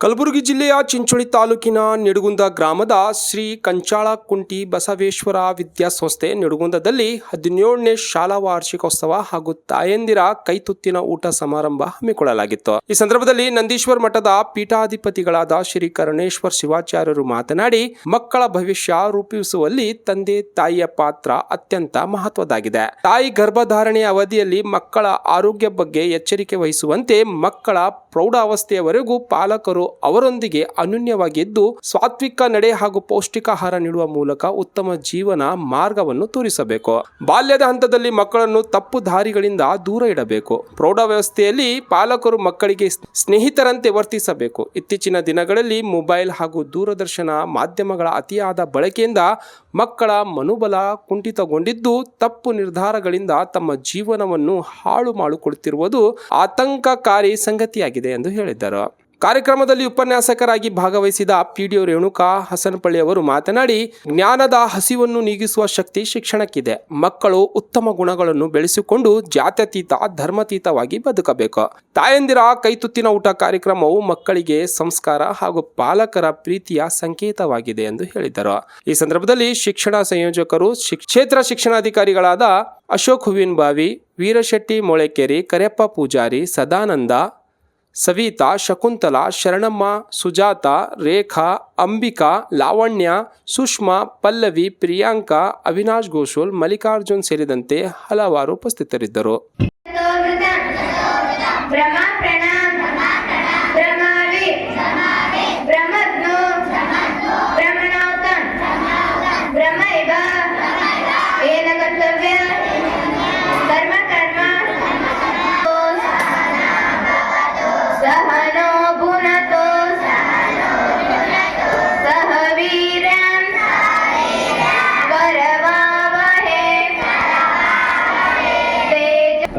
ಕಲಬುರಗಿ ಜಿಲ್ಲೆಯ ಚಿಂಚೋಳಿ ತಾಲೂಕಿನ ನಿಡುಗುಂದ ಗ್ರಾಮದ ಶ್ರೀ ಕಂಚಾಳ ಕುಂಟಿ ಬಸವೇಶ್ವರ ವಿದ್ಯಾಸಂಸ್ಥೆ ನಿಡುಗುಂದದಲ್ಲಿ ಹದಿನೇಳನೇ ಶಾಲಾ ವಾರ್ಷಿಕೋತ್ಸವ ಹಾಗೂ ತಾಯಂದಿರ ಕೈತುತ್ತಿನ ಊಟ ಸಮಾರಂಭ ಹಮ್ಮಿಕೊಳ್ಳಲಾಗಿತ್ತು. ಈ ಸಂದರ್ಭದಲ್ಲಿ ನಂದೀಶ್ವರ ಮಠದ ಪೀಠಾಧಿಪತಿಗಳಾದ ಶ್ರೀ ಕರುಣೇಶ್ವರ್ ಶಿವಾಚಾರ್ಯರು ಮಾತನಾಡಿ, ಮಕ್ಕಳ ಭವಿಷ್ಯ ರೂಪಿಸುವಲ್ಲಿ ತಂದೆ ತಾಯಿಯ ಪಾತ್ರ ಅತ್ಯಂತ ಮಹತ್ವದಾಗಿದೆ ತಾಯಿ ಗರ್ಭಧಾರಣೆಯ ಅವಧಿಯಲ್ಲಿ ಮಕ್ಕಳ ಆರೋಗ್ಯ ಬಗ್ಗೆ ಎಚ್ಚರಿಕೆ ವಹಿಸುವಂತೆ ಮಕ್ಕಳ ಪ್ರೌಢಾವಸ್ಥೆಯವರೆಗೂ ಪಾಲಕರು ಅವರೊಂದಿಗೆ ಅನ್ಯೂನ್ಯವಾಗಿದ್ದು ಸಾತ್ವಿಕ ನಡೆ ಹಾಗೂ ಪೌಷ್ಟಿಕಾಹಾರ ನೀಡುವ ಮೂಲಕ ಉತ್ತಮ ಜೀವನ ಮಾರ್ಗವನ್ನು ತೋರಿಸಬೇಕು. ಬಾಲ್ಯದ ಹಂತದಲ್ಲಿ ಮಕ್ಕಳನ್ನು ತಪ್ಪು ದಾರಿಗಳಿಂದ ದೂರ ಇಡಬೇಕು. ಪ್ರೌಢ ವ್ಯವಸ್ಥೆಯಲ್ಲಿ ಪಾಲಕರು ಮಕ್ಕಳಿಗೆ ಸ್ನೇಹಿತರಂತೆ ವರ್ತಿಸಬೇಕು. ಇತ್ತೀಚಿನ ದಿನಗಳಲ್ಲಿ ಮೊಬೈಲ್ ಹಾಗೂ ದೂರದರ್ಶನ ಮಾಧ್ಯಮಗಳ ಅತಿಯಾದ ಬಳಕೆಯಿಂದ ಮಕ್ಕಳ ಮನೋಬಲ ಕುಂಠಿತಗೊಂಡಿದ್ದು ತಪ್ಪು ನಿರ್ಧಾರಗಳಿಂದ ತಮ್ಮ ಜೀವನವನ್ನು ಹಾಳು ಮಾಡಿಕೊಳ್ಳುತ್ತಿರುವುದು ಆತಂಕಕಾರಿ ಸಂಗತಿಯಾಗಿದೆ ಎಂದು ಹೇಳಿದ್ದರು. ಕಾರ್ಯಕ್ರಮದಲ್ಲಿ ಉಪನ್ಯಾಸಕರಾಗಿ ಭಾಗವಹಿಸಿದ ಪಿಡಿಒ ರೇಣುಕಾ ಹಸನಪಳ್ಳಿ ಅವರು ಮಾತನಾಡಿ, ಜ್ಞಾನದ ಹಸಿವನ್ನು ನೀಗಿಸುವ ಶಕ್ತಿ ಶಿಕ್ಷಣಕ್ಕಿದೆ. ಮಕ್ಕಳು ಉತ್ತಮ ಗುಣಗಳನ್ನು ಬೆಳೆಸಿಕೊಂಡು ಜಾತ್ಯತೀತ, ಧರ್ಮತೀತವಾಗಿ ಬದುಕಬೇಕು. ತಾಯಂದಿರ ಕೈತುತ್ತಿನ ಊಟ ಕಾರ್ಯಕ್ರಮವು ಮಕ್ಕಳಿಗೆ ಸಂಸ್ಕಾರ ಹಾಗೂ ಪಾಲಕರ ಪ್ರೀತಿಯ ಸಂಕೇತವಾಗಿದೆ ಎಂದು ಹೇಳಿದರು. ಈ ಸಂದರ್ಭದಲ್ಲಿ ಶಿಕ್ಷಣ ಸಂಯೋಜಕರು ಕ್ಷೇತ್ರ ಶಿಕ್ಷಣಾಧಿಕಾರಿಗಳಾದ ಅಶೋಕ್ ಹೂವಿನ ಬಾವಿ ವೀರಶೆಟ್ಟಿ ಮೊಳೆಕೆರೆ, ಕರೆಯಪ್ಪ ಪೂಜಾರಿ, ಸದಾನಂದ ಸವಿತಾ ಶಕುಂತಲಾ ಶರಣಮ್ಮ ಸುಜಾತ ರೇಖಾ ಅಂಬಿಕಾ ಲಾವಣ್ಯ ಸುಷ್ಮಾ ಪಲ್ಲವಿ ಪ್ರಿಯಾಂಕಾ ಅವಿನಾಶ್ ಘೋಷಲ್ ಮಲ್ಲಿಕಾರ್ಜುನ್ ಸೇರಿದಂತೆ ಹಲವಾರು ಉಪಸ್ಥಿತರಿದ್ದರು.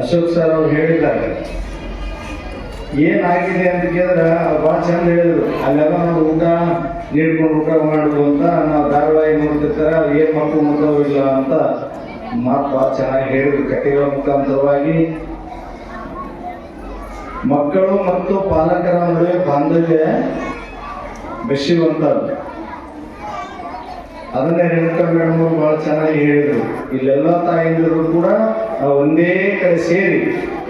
ಅಶೋಕ್ ಸರ್ ಅವ್ರು ಹೇಳಿದ್ದಾರೆ. ಏನಾಗಿದೆ ಅಂತ ಕೇಳಿದ್ರೆ ಅವ್ರು ಭಾಳ ಚಂದ ಹೇಳಿದ್ರು. ಅಲ್ಲೆಲ್ಲ ನಾವು ಊಟ ನೀಡ್ಕೊಂಡು ಊಟ ಮಾಡುದು ಅಂತ ನಾವು ಧಾರಾವಾಹಿ ನೋಡ್ತಿರ್ತಾರೆ, ಅವ್ರು ಏನು ಮಕ್ಕಳು ಇಲ್ಲ ಅಂತ ಮಾತು ಭಾಳ ಚೆನ್ನಾಗಿ ಹೇಳಿದ್ರು. ಕಥೆಗಳ ಮುಖಾಂತರವಾಗಿ ಮಕ್ಕಳು ಮತ್ತು ಪಾಲಕರ ನಡುವೆ ಬಾಂಧವ್ಯ ಬೆಸೆಯುವಂಥದ್ದು ಅದನ್ನೇ ರೇಣುಕಾ ಮೇಡಮ್, ಅವರು ಬಹಳ ಚೆನ್ನಾಗಿ ಹೇಳಿದರು. ಇಲ್ಲೆಲ್ಲ ತಾಯಂದಿರು ಕೂಡ ಒಂದೇ ಕಡೆ ಸೇರಿ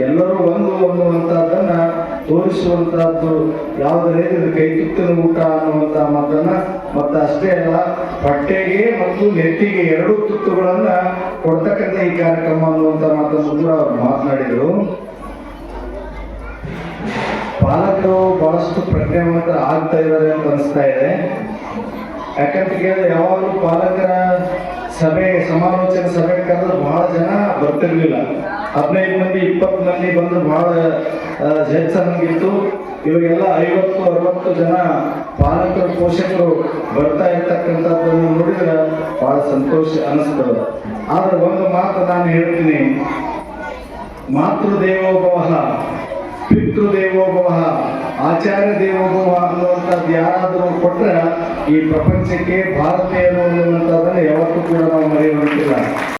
ಎಲ್ಲರೂ ಒಂದು ಅನ್ನುವಂಥದ್ದನ್ನು ತೋರಿಸುವಂಥದ್ದು ಯಾವುದೇ ಇದು ಕೈ ತುತ್ತಿನ ಊಟ ಅನ್ನುವಂಥ ಮಾತನ್ನ ಮತ್ತೆ ಅಷ್ಟೇ ಅಲ್ಲ, ಹೊಟ್ಟೆಗೆ ಮತ್ತು ನೆತ್ತಿಗೆ ಎರಡು ತುತ್ತುಗಳನ್ನು ಕೊಡ್ತಕ್ಕಂಥ ಈ ಕಾರ್ಯಕ್ರಮ ಅನ್ನುವಂಥ ಮಾತನ್ನು ಕೂಡ ಅವ್ರು ಮಾತನಾಡಿದರು. ಪಾಲಕರು ಬಹಳಷ್ಟು ಪ್ರಜ್ಞಾವಂತರ ಆಗ್ತಾ ಇದ್ದಾರೆ ಅಂತ ಅನಿಸ್ತಾ ಇದೆ. ಯಾಕಂತ ಕೇಳಿದ್ರೆ ಯಾವಾಗಲೂ ಪಾಲಕರ ಸಭೆ, ಸಮಾಲೋಚನೆ ಸಭೆ ಕರೆದ್ರೆ ಬಹಳ ಜನ ಬರ್ತಿರ್ಲಿಲ್ಲ. ಹದಿನೈದು ಮಂದಿ, ಇಪ್ಪತ್ತು ಮಂದಿ ಬಂದ್ರೆ ಬಹಳ ಹೆಚ್ಚಂಗಿತ್ತು ಇವಾಗೆಲ್ಲ ಐವತ್ತು, ಅರವತ್ತು ಜನ ಪಾಲಕರು, ಪೋಷಕರು ಬರ್ತಾ ಇರ್ತಕ್ಕಂಥದ್ದನ್ನು ನೋಡಿದ್ರೆ ಬಹಳ ಸಂತೋಷ ಅನಿಸ್ತದ. ಆದ್ರೆ ಒಂದು ಮಾತು ನಾನು ಹೇಳ್ತೀನಿ. ಮಾತೃದೇವೋಭವ, ಪಿತೃದೇವೋಭವ ಆಚಾರ್ಯ ದೇವೋಭವ ಅನ್ನುವಂಥದ್ದು ಯಾರಾದರೂ ಕೊಟ್ಟರೆ ಈ ಪ್ರಪಂಚಕ್ಕೆ ಭಾರತೀಯರು ಅನ್ನುವಂಥದ್ದನ್ನು ಯಾವತ್ತೂ ಕೂಡ ನಾವು ಮರೆಯುವಂತಿಲ್ಲ